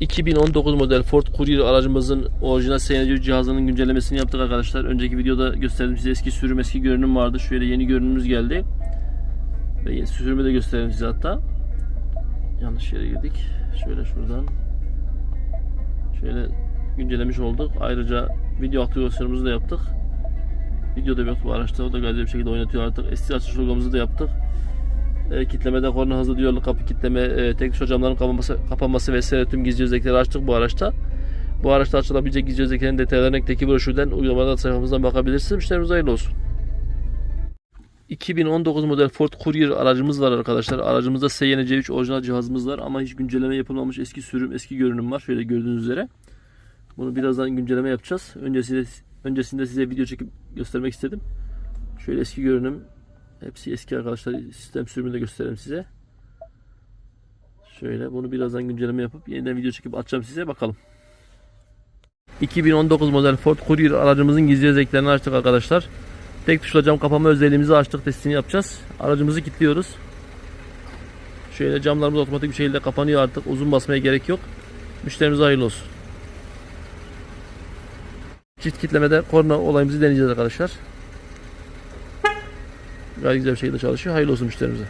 2019 model Ford Courier aracımızın orijinal CNC cihazının güncellemesini yaptık arkadaşlar. Önceki videoda gösterdim size eski sürüm eski görünüm vardı. Şöyle yeni görünümümüz geldi. Ve sürümü de gösterdim size hatta. Yanlış yere girdik. Şöyle şuradan. Şöyle güncellemiş olduk. Ayrıca video aktivasyonumuzu da yaptık. Videoda bu araçta. O da gayet bir şekilde oynatıyor artık. ST açış uygulamamızı da yaptık. E, kitlemede korna hızlı duyarlı kapı kitleme, e, tek tuş camların kapanması, kapanması vesaire tüm gizli özellikleri açtık bu araçta. Bu araçta açılabilecek gizli özelliklerin detaylarına ekteki broşürden uygulamada sayfamızdan bakabilirsiniz. Müşterimiz hayırlı olsun. 2019 model Ford Courier aracımız var arkadaşlar. Aracımızda SYNC3 orijinal cihazımız var ama hiç güncelleme yapılmamış eski sürüm, eski görünüm var. Şöyle gördüğünüz üzere. Bunu birazdan güncelleme yapacağız. Öncesinde öncesinde size video çekip göstermek istedim. Şöyle eski görünüm. Hepsi eski arkadaşlar. Sistem sürümünü de göstereyim size. Şöyle bunu birazdan güncelleme yapıp yeniden video çekip atacağım size bakalım. 2019 model Ford Courier aracımızın gizli özelliklerini açtık arkadaşlar. Tek tuşla cam kapama özelliğimizi açtık. Testini yapacağız. Aracımızı kilitliyoruz. Şöyle camlarımız otomatik bir şekilde kapanıyor artık. Uzun basmaya gerek yok. Müşterimize hayırlı olsun. Çift kitlemede korna olayımızı deneyeceğiz arkadaşlar. Gayet güzel bir şekilde çalışıyor. Hayırlı olsun müşterimize.